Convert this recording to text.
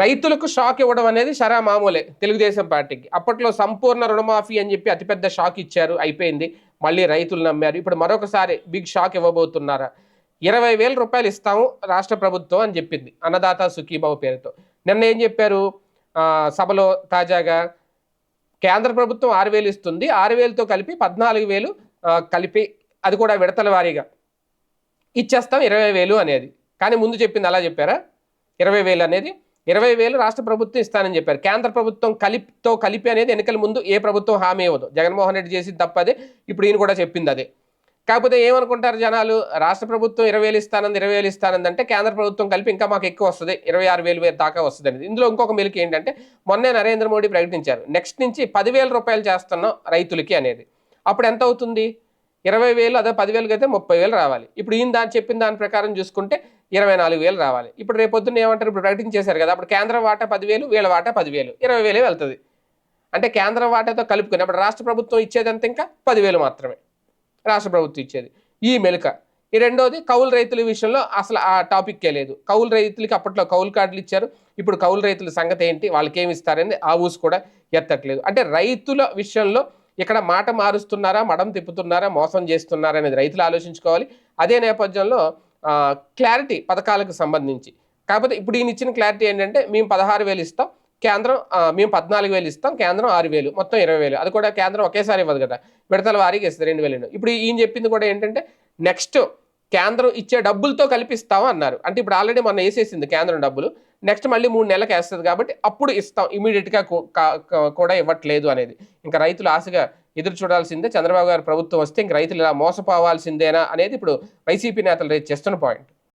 రైతులకు షాక్ ఇవ్వడం అనేది షరా మామూలే తెలుగుదేశం పార్టీకి. అప్పట్లో సంపూర్ణ రుణమాఫీ అని చెప్పి అతిపెద్ద షాక్ ఇచ్చారు అయిపోయింది. మళ్ళీ రైతులు నమ్మారు. ఇప్పుడు మరొకసారి బిగ్ షాక్ ఇవ్వబోతున్నారా? ఇరవై వేల రూపాయలు ఇస్తాము రాష్ట్ర ప్రభుత్వం అని చెప్పింది అన్నదాత సుఖీబాబు పేరుతో. నిన్న ఏం చెప్పారు? సభలో తాజాగా కేంద్ర ప్రభుత్వం ఆరు వేలు ఇస్తుంది. ఆరు వేలతో కలిపి పద్నాలుగు వేలు కలిపి అది కూడా విడతల వారీగా ఇచ్చేస్తాం ఇరవై వేలు అనేది. కానీ ముందు చెప్పింది అలా చెప్పారా? ఇరవై వేలు అనేది ఇరవై వేలు రాష్ట్ర ప్రభుత్వం ఇస్తానని చెప్పారు. కేంద్ర ప్రభుత్వం కలిపితో కలిపి అనేది ఎన్నికల ముందు ఏ ప్రభుత్వం హామీ ఇవ్వదు. జగన్మోహన్ రెడ్డి చేసి తప్పదే ఇప్పుడు ఈయన కూడా చెప్పింది అదే. కాకపోతే ఏమనుకుంటారు జనాలు? రాష్ట్ర ప్రభుత్వం ఇరవై వేలు ఇస్తానంది ఇరవై వేలు ఇస్తానంది అంటే కేంద్ర ప్రభుత్వం కలిపి ఇంకా మాకు ఎక్కువ వస్తుంది. ఇరవై ఆరు వేలు వేలు దాకా వస్తుంది అనేది. ఇందులో ఇంకొక మెలికి ఏంటంటే మొన్నే నరేంద్ర మోడీ ప్రకటించారు. నెక్స్ట్ నుంచి పదివేల రూపాయలు చేస్తున్నాం రైతులకి అనేది. అప్పుడు ఎంత అవుతుంది? ఇరవై వేలు అదే పదివేలకి అయితే ముప్పై వేలు రావాలి. ఇప్పుడు ఈయన దాని చెప్పిన దాని ప్రకారం చూసుకుంటే ఇరవై నాలుగు వేలు రావాలి. ఇప్పుడు రేపొద్దున ఏమంటారు? ఇప్పుడు ప్రకటించేశారు కదా అప్పుడు కేంద్ర వాటా పదివేలు వీళ్ళ వాటా పదివేలు ఇరవై వేలే వెళ్తుంది. అంటే కేంద్ర వాటాతో కలుపుకుని అప్పుడు రాష్ట్ర ప్రభుత్వం ఇచ్చేదంతా ఇంకా? పదివేలు మాత్రమే. రాష్ట్ర ప్రభుత్వం ఇచ్చేది. ఈ మెలుక. ఈ రెండోది కౌలు రైతుల విషయంలో అసలు ఆ టాపిక్కే లేదు. కౌలు రైతులకి అప్పట్లో కౌలు కార్డులు ఇచ్చారు. ఇప్పుడు కౌలు రైతుల సంగతి ఏంటి? వాళ్ళకి ఏమి ఇస్తారని ఆ ఊసు కూడా ఎత్తట్లేదు. అంటే రైతుల విషయంలో ఇక్కడ మాట మారుస్తున్నారా మడం తిప్పుతున్నారా మోసం చేస్తున్నారా అనేది రైతులు ఆలోచించుకోవాలి. అదే నేపథ్యంలో క్లారిటీ పథకాలకు సంబంధించి. కాకపోతే ఇప్పుడు ఈయన ఇచ్చిన క్లారిటీ ఏంటంటే మేము పదహారు వేలు ఇస్తాం కేంద్రం మేము పద్నాలుగు వేలు ఇస్తాం కేంద్రం ఆరు వేలు మొత్తం ఇరవై వేలు. అది కూడా కేంద్రం ఒకేసారి ఇవ్వదు కదా. విడతల వారీగా ఇస్తుంది రెండు వేలు. ఇప్పుడు ఈయన చెప్పింది కూడా ఏంటంటే నెక్స్ట్ కేంద్రం ఇచ్చే డబ్బులతో కల్పిస్తాం అన్నారు. అంటే ఇప్పుడు ఆల్రెడీ మొన్న వేసేసింది కేంద్రం డబ్బులు. నెక్స్ట్ మళ్ళీ మూడు నెలలకు వేస్తుంది కాబట్టి అప్పుడు ఇస్తాం. ఇమీడియట్గా కూడా ఇవ్వట్లేదు అనేది. ఇంకా రైతులు ఆశగా ఎదురు చూడాల్సిందే. చంద్రబాబు గారు ప్రభుత్వం వస్తే ఇంక రైతులు ఇలా మోసపోవాల్సిందేనా అనేది ఇప్పుడు వైసీపీ నేతలు రేపు చేస్తున్న పాయింట్.